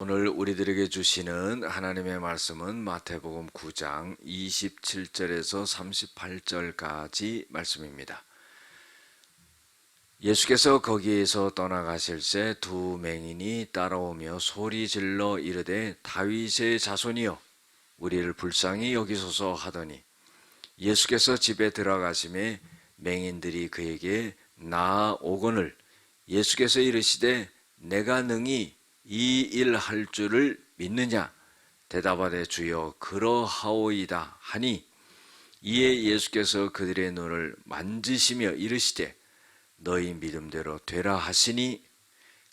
오늘 우리들에게 주시는 하나님의 말씀은 마태복음 9장 27절에서 38절까지 말씀입니다. 예수께서 거기에서 떠나가실새 두 맹인이 따라오며 소리 질러 이르되 다윗의 자손이여 우리를 불쌍히 여기소서 하더니 예수께서 집에 들어가심에 맹인들이 그에게 나아오거늘 예수께서 이르시되 내가 능히 이 일 할 줄을 믿느냐? 대답하되 주여 그러하오이다 하니 이에 예수께서 그들의 눈을 만지시며 이르시되 너희 믿음대로 되라 하시니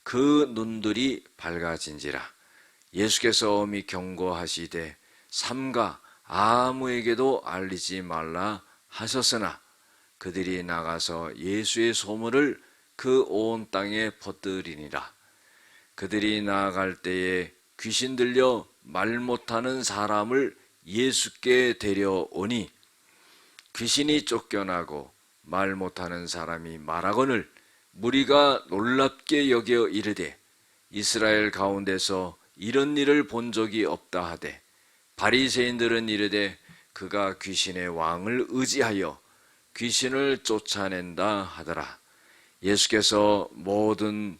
그 눈들이 밝아진지라. 예수께서 엄히 경고하시되 삼가 아무에게도 알리지 말라 하셨으나 그들이 나가서 예수의 소문을 그 온 땅에 퍼뜨리니라 그들이 나아갈 때에 귀신 들려 말 못하는 사람을 예수께 데려오니 귀신이 쫓겨나고 말 못하는 사람이 말하거늘 무리가 놀랍게 여겨 이르되 이스라엘 가운데서 이런 일을 본 적이 없다 하되 바리새인들은 이르되 그가 귀신의 왕을 의지하여 귀신을 쫓아낸다 하더라. 예수께서 모든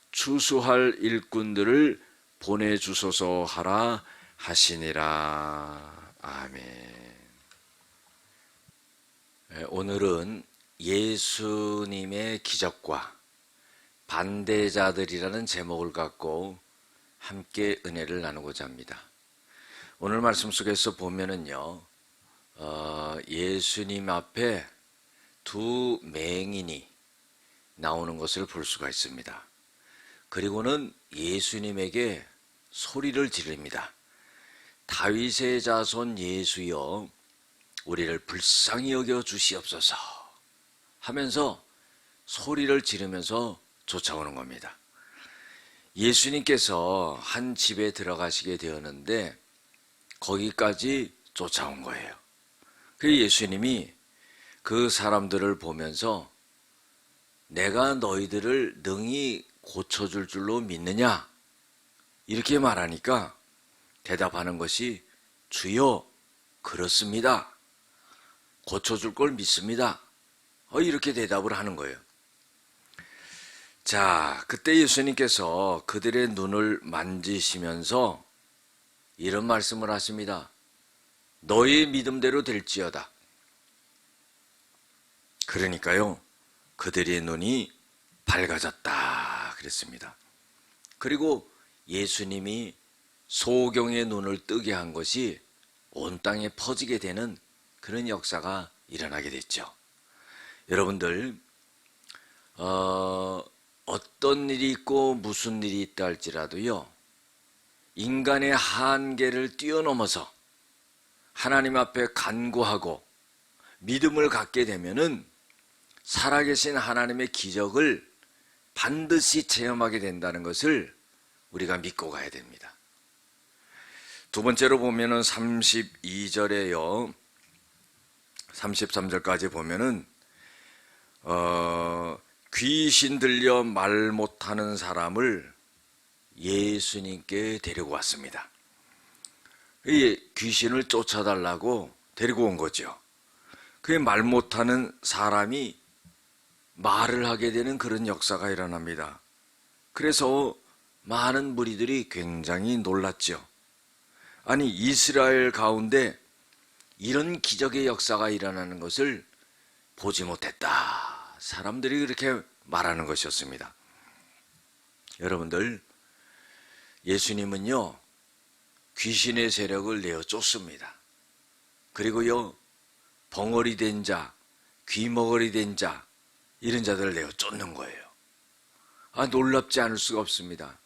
추수할 일꾼들을 보내주소서 하라 하시니라. 아멘. 예, 오늘은 예수님의 기적과 반대자들이라는 제목을 갖고 함께 은혜를 나누고자 합니다. 오늘 말씀 속에서 보면은요, 어, 예수님 앞에 두 맹인이 나오는 것을 볼 수가 있습니다. 그리고는 예수님에게 소리를 지릅니다. 다윗의 자손 예수여, 우리를 불쌍히 여겨 주시옵소서 하면서 소리를 지르면서 쫓아오는 겁니다. 예수님께서 한 집에 들어가시게 되었는데 거기까지 쫓아온 거예요. 그 예수님이 그 사람들을 보면서 내가 너희들을 능히 고쳐줄 줄로 믿느냐? 이렇게 말하니까 대답하는 것이 주여, 그렇습니다. 고쳐줄 걸 믿습니다. 어, 이렇게 대답을 하는 거예요. 자, 그때 예수님께서 그들의 눈을 만지시면서 이런 말씀을 하십니다. 너의 믿음대로 될지어다. 그러니까요, 그들의 눈이 밝아졌다. 그랬습니다. 그리고 예수님이 소경의 눈을 뜨게 한 것이 온 땅에 퍼지게 되는 그런 역사가 일어나게 됐죠. 여러분들, 어, 어떤 일이 있고 무슨 일이 있다 할지라도요, 인간의 한계를 뛰어넘어서 하나님 앞에 간구하고 믿음을 갖게 되면은 살아계신 하나님의 기적을 반드시 체험하게 된다는 것을 우리가 믿고 가야 됩니다. 두 번째로 보면은 32절에요. 33절까지 보면은 어, 귀신 들려 말 못하는 사람을 예수님께 데리고 왔습니다. 이 귀신을 쫓아달라고 데리고 온 거죠. 그 말 못하는 사람이 말을 하게 되는 그런 역사가 일어납니다. 그래서 많은 무리들이 굉장히 놀랐죠. 아니, 이스라엘 가운데 이런 기적의 역사가 일어나는 것을 보지 못했다. 사람들이 그렇게 말하는 것이었습니다. 여러분들, 예수님은요, 귀신의 세력을 내어 쫓습니다. 그리고요, 벙어리 된 자, 귀머거리 된 자, 이런 자들을 내어 쫓는 거예요. 아, 놀랍지 않을 수가 없습니다.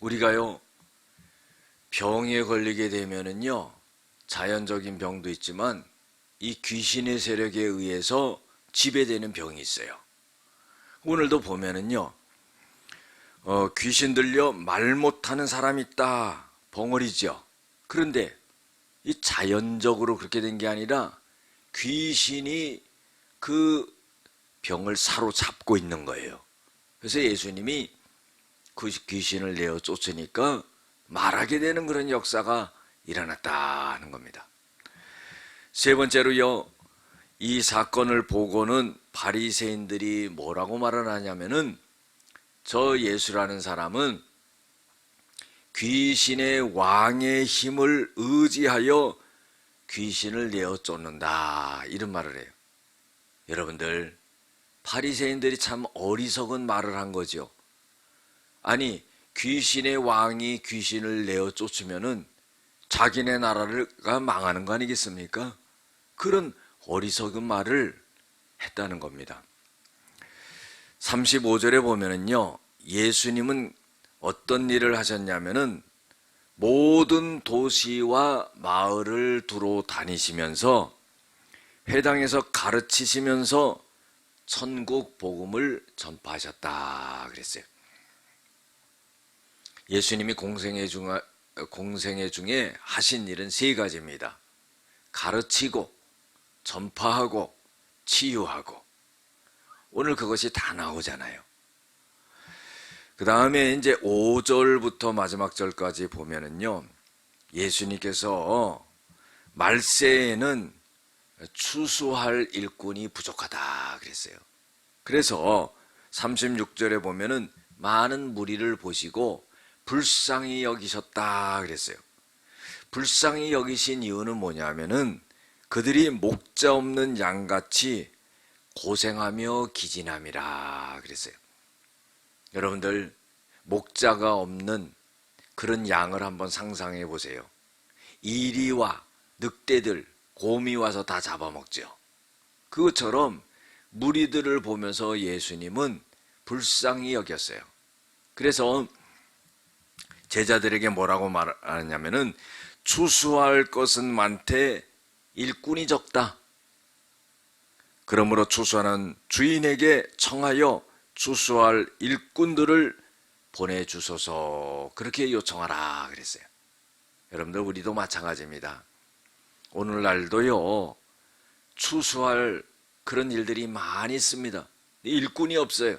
우리가요, 병에 걸리게 되면은요, 자연적인 병도 있지만 이 귀신의 세력에 의해서 지배되는 병이 있어요. 오늘도 보면은요, 어, 귀신 들려 말 못하는 사람 있다. 벙어리죠. 그런데 이 자연적으로 그렇게 된 게 아니라 귀신이 그 병을 사로잡고 있는 거예요. 그래서 예수님이 그 귀신을 내어 쫓으니까 말하게 되는 그런 역사가 일어났다 하는 겁니다. 세 번째로요. 이 사건을 보고는 바리새인들이 뭐라고 말을 하냐면은 저 예수라는 사람은 귀신의 왕의 힘을 의지하여 귀신을 내어 쫓는다 이런 말을 해요. 여러분들 바리새인들이 참 어리석은 말을 한 거죠. 아니 귀신의 왕이 귀신을 내어 쫓으면은 자기네 나라가 망하는 거 아니겠습니까? 그런 어리석은 말을 했다는 겁니다. 35절에 보면은요, 예수님은 어떤 일을 하셨냐면은 모든 도시와 마을을 두루 다니시면서 회당에서 가르치시면서 천국 복음을 전파하셨다 그랬어요. 예수님이 공생애 중 공생애 중에 하신 일은 세 가지입니다. 가르치고 전파하고 치유하고 오늘 그것이 다 나오잖아요. 그 다음에 이제 5절부터 마지막 절까지 보면은요, 예수님께서 말세에는 추수할 일꾼이 부족하다 그랬어요. 그래서 36절에 보면은 많은 무리를 보시고 불쌍히 여기셨다 그랬어요. 불쌍히 여기신 이유는 뭐냐면은 그들이 목자 없는 양같이 고생하며 기진함이라 그랬어요. 여러분들 목자가 없는 그런 양을 한번 상상해 보세요. 이리와 늑대들, 곰이 와서 다 잡아먹죠. 그것처럼 무리들을 보면서 예수님은 불쌍히 여겼어요. 그래서 제자들에게 뭐라고 말하냐면은 추수할 것은 많되 일꾼이 적다. 그러므로 추수하는 주인에게 청하여 추수할 일꾼들을 보내주소서 그렇게 요청하라 그랬어요. 여러분들 우리도 마찬가지입니다. 오늘날도요 추수할 그런 일들이 많이 있습니다. 일꾼이 없어요.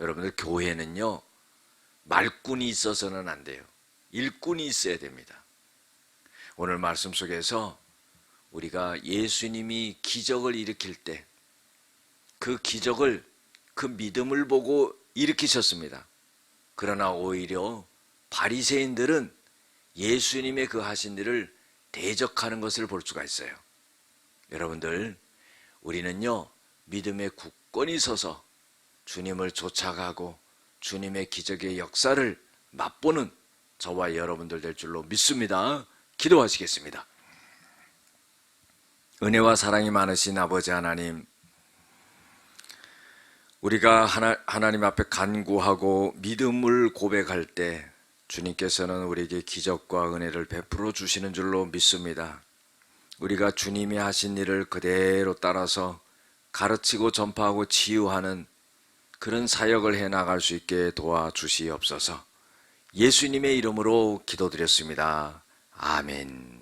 여러분들 교회는요 말꾼이 있어서는 안 돼요. 일꾼이 있어야 됩니다. 오늘 말씀 속에서 우리가 예수님이 기적을 일으킬 때 그 기적을 그 믿음을 보고 일으키셨습니다. 그러나 오히려 바리새인들은 예수님의 그 하신 일을 대적하는 것을 볼 수가 있어요. 여러분들 우리는요 믿음에 굳건히 서서 주님을 쫓아가고 주님의 기적의 역사를 맛보는 저와 여러분들 될 줄로 믿습니다. 기도하시겠습니다. 은혜와 사랑이 많으신 아버지 하나님, 우리가 하나, 하나님 앞에 간구하고 믿음을 고백할 때 주님께서는 우리에게 기적과 은혜를 베풀어 주시는 줄로 믿습니다. 우리가 주님이 하신 일을 그대로 따라서 가르치고 전파하고 치유하는 그런 사역을 해 나갈 수 있게 도와주시옵소서. 예수님의 이름으로 기도드렸습니다. 아멘.